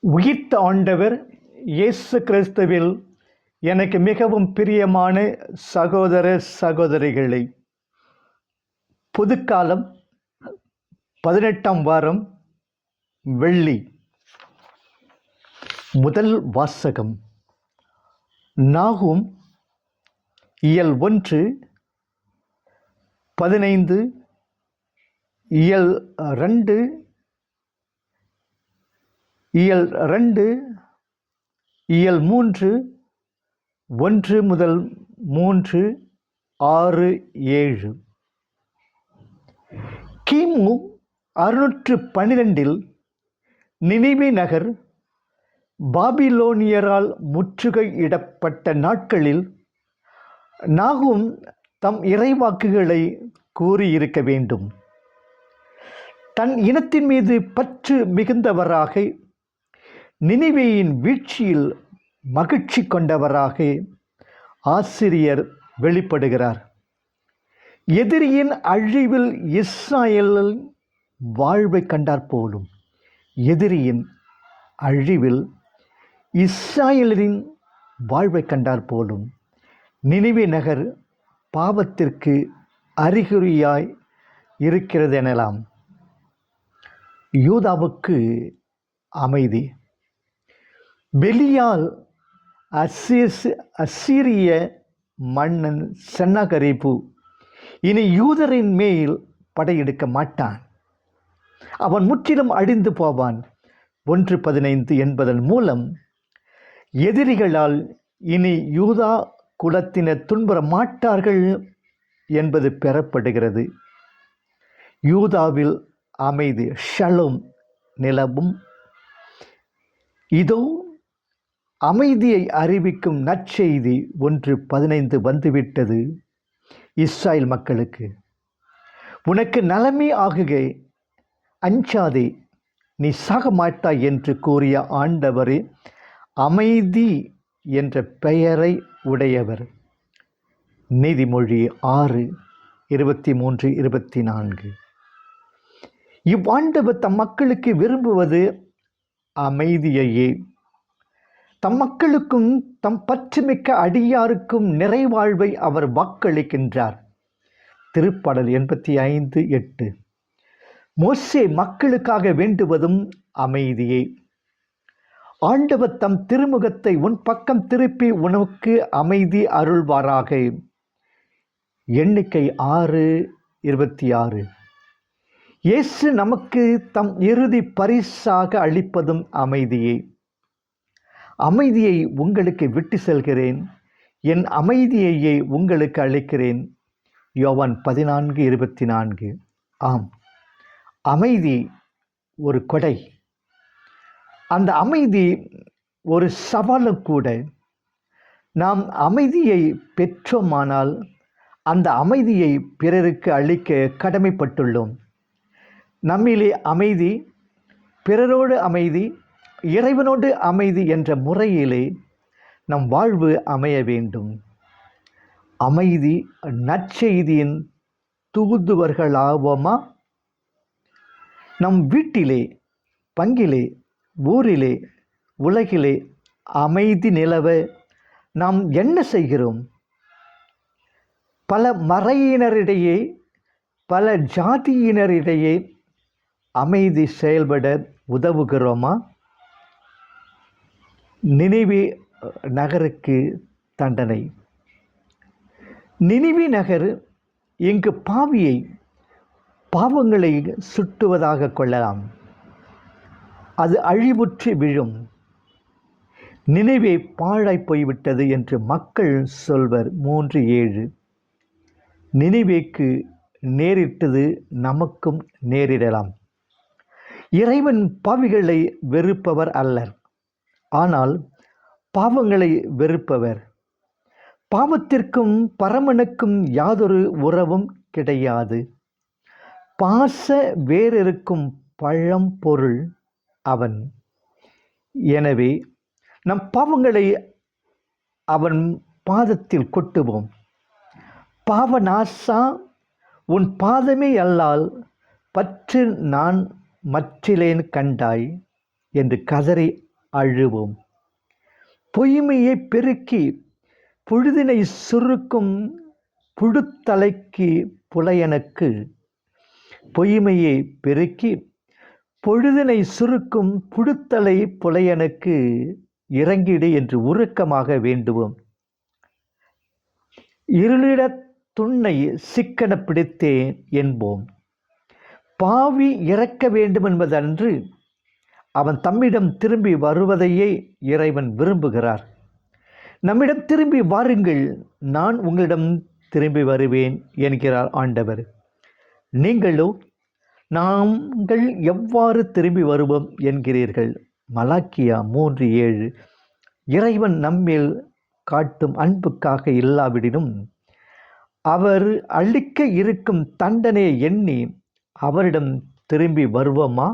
உயிர்த்த ஆண்டவர் இயேசு கிறிஸ்துவில் எனக்கு மிகவும் பிரியமான சகோதர சகோதரிகளை புதுக்காலம் பதினெட்டாம் வாரம் வெள்ளி. முதல் வாசகம். நாகும் இயல் ஒன்று பதினைந்து இயல் ரெண்டு இயல் ரெண்டு இயல் மூன்று ஒன்று முதல் மூன்று ஆறு ஏழு. கிமு அறுநூற்று பன்னிரெண்டில் நினைவே நகர் பாபிலோனியரால் முற்றுகையிடப்பட்ட நாட்களில் நாகும் தம் இறைவாக்குகளை கூறியிருக்க வேண்டும். தன் இனத்தின் மீது பற்று மிகுந்தவராக நினைவேயின் வீழ்ச்சியில் மகிழ்ச்சி கொண்டவராக ஆசிரியர் வெளிப்படுகிறார். எதிரியின் அழிவில் இஸ்ராயலில் வாழ்வை கண்டார் போலும் எதிரியின் அழிவில் இஸ்ராயலின் வாழ்வை கண்டார் போலும் நினைவே நகர் பாவத்திற்கு அறிகுறியாய் இருக்கிறது எனலாம் யூதாவுக்கு அமைதி. வெளியால் அசீஸ் அசீரிய மன்னன் சென்னகரிப்பு. இனி யூதரின் மேல் படையெடுக்க மாட்டான். அவன் முற்றிலும் அழிந்து போவான். ஒன்று பதினைந்து என்பதன் மூலம் எதிரிகளால் இனி யூதா குலத்தினர் துன்புற மாட்டார்கள் என்பது பெறப்படுகிறது. யூதாவில் அமைதி ஷலும் நிலவும். இதோ அமைதியை அறிவிக்கும் நற்செய்தி ஒன்று பதினைந்து வந்துவிட்டது. இஸ்ராயல் மக்களுக்கு உனக்கு நலமே ஆகுகை. அஞ்சாதே நீ சாக மாட்டாய் என்று கூறிய ஆண்டவரே அமைதி என்ற பெயரை உடையவர். நீதிமொழி ஆறு இருபத்தி மூன்று இருபத்தி நான்கு. இவ்வாண்டவர் தம் மக்களுக்கு விரும்புவது அமைதியையே. தம் மக்களுக்கும் தம் பற்றுமிக்க அடியாருக்கும் நிறைவாழ்வை அவர் வாக்களிக்கின்றார். திருப்பாடல் எண்பத்தி ஐந்து எட்டு. மோசே மக்களுக்காக வேண்டுவதும் அமைதியே. ஆண்டவர் தம் திருமுகத்தை உன் பக்கம் திருப்பி உனக்கு அமைதி அருள்வாராக. எண்ணிக்கை ஆறு இருபத்தி ஆறு. இயேசு நமக்கு தம் இறுதி பரிசாக அளிப்பதும் அமைதியே. அமைதியை உங்களுக்கு விட்டு செல்கிறேன். என் அமைதியையே உங்களுக்கு அளிக்கிறேன். யோவான் பதினான்கு இருபத்தி நான்கு ஆம். அமைதி ஒரு கொடை. அந்த அமைதி ஒரு சவாலும் கூட. நாம் அமைதியை பெற்றோமானால் அந்த அமைதியை பிறருக்கு அளிக்க கடமைப்பட்டுள்ளோம். நம்மிலே அமைதி பிறரோடு அமைதி இறைவனோடு அமைதி என்ற முறையிலே நம் வாழ்வு அமைய வேண்டும். அமைதி நற்செய்தியின் தூதுவர்களாவோமா? நம் வீட்டிலே பங்கிலே ஊரிலே உலகிலே அமைதி நிலவ நாம் என்ன செய்கிறோம்? பல மறையினரிடையே பல ஜாதியினரிடையே அமைதி செயல்பட உதவுகிறோமா? நினைவே நகருக்கு தண்டனை. நினைவே நகர் இங்கு பாவியை பாவங்களை சுட்டுவதாக கொள்ளலாம். அது அழிவுற்று விழும். நினைவே பாழாய் போய்விட்டது என்று மக்கள் சொல்வர் மூன்று ஏழு. நினைவேக்கு நேரிட்டது நமக்கும் நேரிடலாம். இறைவன் பாவிகளை வெறுப்பவர் அல்லர். ஆனால் பாவங்களை வெறுப்பவர். பாவத்திற்கும் பரமனுக்கும் யாதொரு உறவும் கிடையாது. பாச வேறிருக்கும் பழம்பொருள் அவன். எனவே நம் பாவங்களை அவன் பாதத்தில் கொட்டுவோம். பாவநாசா உன் பாதமே அல்லால் பற்று நான் மற்றிலேன் கண்டாய் என்று கதறி அழுவோம். பொய்மையை பெருக்கி பொழுதினை சுருக்கும் புழுத்தலைக்கு புலையனுக்கு. பொய்மையை பெருக்கி பொழுதினை சுருக்கும் புழுத்தலை புலையனுக்கு இறங்கிடு என்று உருக்கமாக வேண்டுவோம். இருளிடத் துண்ணை சிக்கன பிடித்தேன் என்போம். பாவி இறக்க வேண்டும் என்பதன்று அவன் தம்மிடம் திரும்பி வருவதையே இறைவன் விரும்புகிறார். நம்மிடம் திரும்பி வாருங்கள் நான் உங்களிடம் திரும்பி வருவேன் என்கிறார் ஆண்டவர். நீங்களோ நாங்கள் எவ்வாறு திரும்பி வருவோம்? என்கிறீர்கள். மலாக்கியா மூன்று ஏழு. இறைவன் நம்மேல் காட்டும் அன்புக்காக இல்லாவிடினும் அவர் அளிக்க இருக்கும் தண்டனையை எண்ணி அவரிடம் திரும்பி வருவோமா?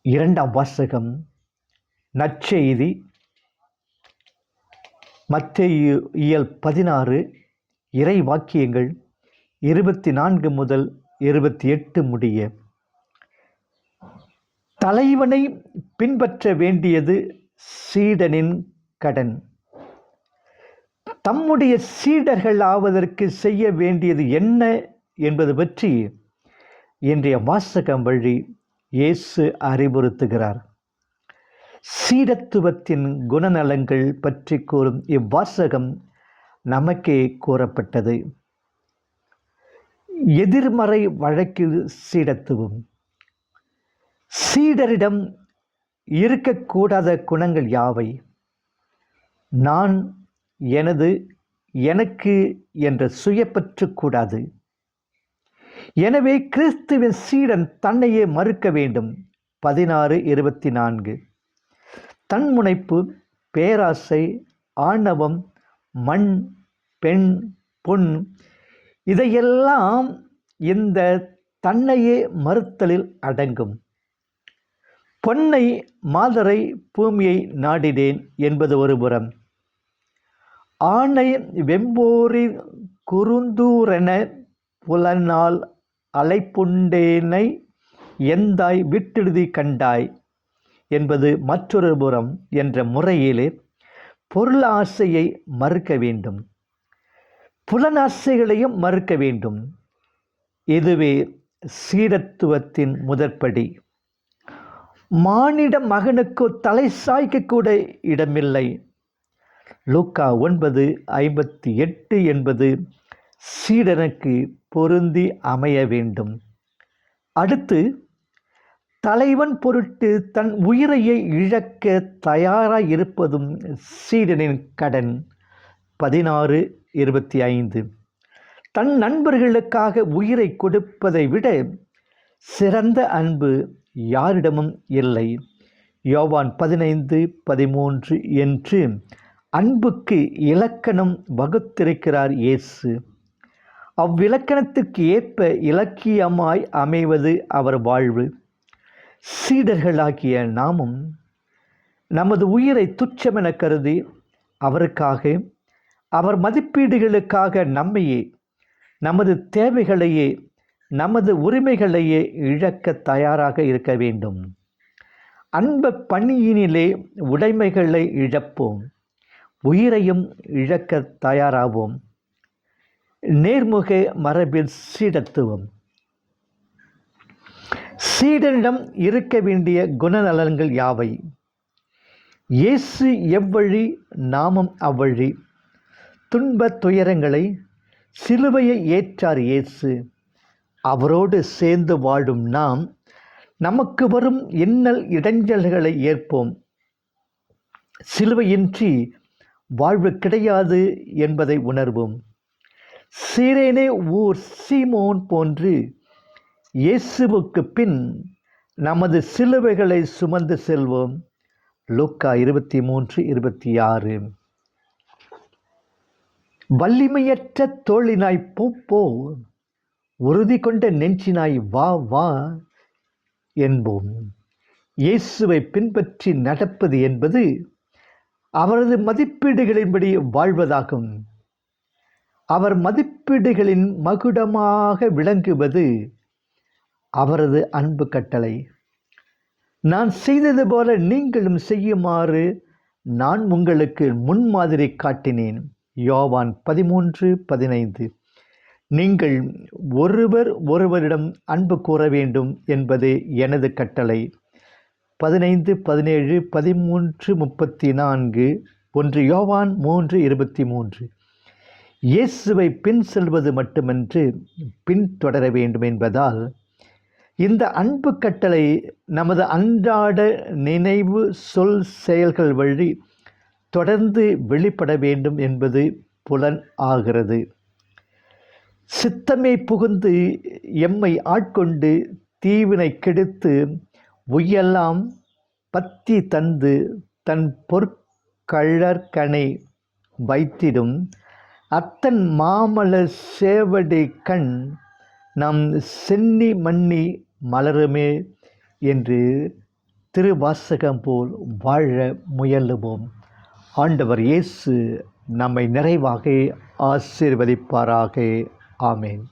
இரண்டாம் வாசகம் நற்செய்தி மத்தேயு இயல் பதினாறு இறை வாக்கியங்கள் இருபத்தி நான்கு முதல் இருபத்தி எட்டு முடிய. தலைவனை பின்பற்ற வேண்டியது சீடனின் கடன். தம்முடைய சீடர்கள் ஆவதற்கு செய்ய வேண்டியது என்ன என்பது பற்றி இன்றைய வாசகம் வழி இயேசு அறிவுறுத்துகிறார். சீடத்துவத்தின் குணநலங்கள் பற்றி கூறும் இவ்வாசகம் நமக்கே கூறப்பட்டது. எதிர்மறை வழக்கில் சீடத்துவம். சீடரிடம் இருக்கக்கூடாத குணங்கள் யாவை? நான் எனது எனக்கு என்ற சுயப்பற்று கூடாது. எனவே கிறிஸ்துவின் சீடன் தன்னையே மறுக்க வேண்டும். பதினாறு இருபத்தி நான்கு தன்முனைப்பு பேராசை ஆணவம் மண் பெண் பொன் இதையெல்லாம் இந்த தன்னையே மறுத்தலில் அடங்கும். பொன்னை மாதரை பூமியை நாடினேன் என்பது ஒரு புறம். ஆணை வெம்போரி குறுந்தூரென புலனால் அலைப்புண்டேனை எந்தாய் விட்டெழுதி கண்டாய்? என்பது மற்றொரு புறம் என்ற முறையிலே பொருளாசையை மறுக்க வேண்டும். புலனாசைகளையும் மறுக்க வேண்டும். இதுவே சீடத்துவத்தின் முதற்படி. மானிட மகனுக்கு தலை சாய்க்கக்கூட இடமில்லை. லூக்கா ஒன்பது ஐம்பத்தி எட்டு என்பது சீடனுக்கு பொருந்தி அமைய வேண்டும். அடுத்து தலைவன் பொருட்டு தன் உயிரையை இழக்க தயாராக இருப்பதும் சீடனின் கடன். பதினாறு இருபத்தி ஐந்து. தன் நண்பர்களுக்காக உயிரை கொடுப்பதை விட சிறந்த அன்பு யாரிடமும் இல்லை. யோவான் பதினைந்து பதிமூன்று என்று அன்புக்கு இலக்கணம் வகுத்திருக்கிறார் இயேசு. அவ்விலக்கணத்துக்கு ஏற்ப இலக்கியமாய் அமைவது அவர் வாழ்வு. சீடர்களாகிய நாமும் நமது உயிரை துச்சமென கருதி அவருக்காக அவர் மதிப்பீடுகளுக்காக நம்மையே நமது தேவைகளையே நமது உரிமைகளையே இழக்க தயாராக இருக்க வேண்டும். அன்ப பணியினிலே உடைமைகளை இழப்போம் உயிரையும் இழக்க தயாராவோம். நேர்முக மரபில் சீடத்துவம். சீடனிடம் இருக்க வேண்டிய குணநலன்கள் யாவை? இயேசு எவ்வழி நாமம் அவ்வழி. துன்பத் துயரங்களை சிலுவையை ஏற்றார் இயேசு. அவரோடு சேர்ந்து வாழும் நாம் நமக்கு வரும் இன்னல் இடைஞ்சல்களை ஏற்போம். சிலுவையின்றி வாழ்வு கிடையாது என்பதை உணர்வோம். சீரேனே ஊர் சீமோன் போன்று இயேசுவுக்கு பின் நமது சிலுவைகளை சுமந்து செல்வோம். லூக்கா இருபத்தி மூன்று இருபத்தி ஆறு. வல்லிமையற்ற தோழினாய் போ போ. உறுதி கொண்ட நெஞ்சினாய் வா வா என்போம். இயேசுவை பின்பற்றி நடப்பது என்பது அவரது மதிப்பீடுகளின்படி வாழ்வதாகும். அவர் மதிப்பீடுகளின் மகுடமாக விளங்குவது அவரது அன்பு கட்டளை. நான் செய்தது போல நீங்களும் செய்யுமாறு நான் உங்களுக்கு முன்மாதிரி காட்டினேன். யோவான் பதிமூன்று பதினைந்து. நீங்கள் ஒருவர் ஒருவரிடம் அன்பு கூற வேண்டும் என்பது எனது கட்டளை. பதினைந்து பதினேழு பதிமூன்று முப்பத்தி நான்கு ஒன்று யோவான் மூன்று இருபத்தி மூன்று. இயேசுவை பின் செல்வது மட்டுமின்றி பின்தொடர வேண்டும் என்பதால் இந்த அன்பு கட்டளை நமது அன்றாட நினைவு சொல் செயல்கள் வழி தொடர்ந்து வெளிப்பட வேண்டும் என்பது புலன் ஆகிறது. சித்தமே புகுந்து எம்மை ஆட்கொண்டு தீவினை கெடுத்து உய்யெல்லாம் பத்தி தந்து தன் பொற்கழற்கனை வைத்திடும் அத்தன் மாமல சேவடி கண் நம் சென்னி மன்னி மலருமே என்று திருவாசகம் போல் வாழ முயலுவோம். ஆண்டவர் இயேசு நம்மை நிறைவாக ஆசீர்வதிப்பாராக. ஆமேன்.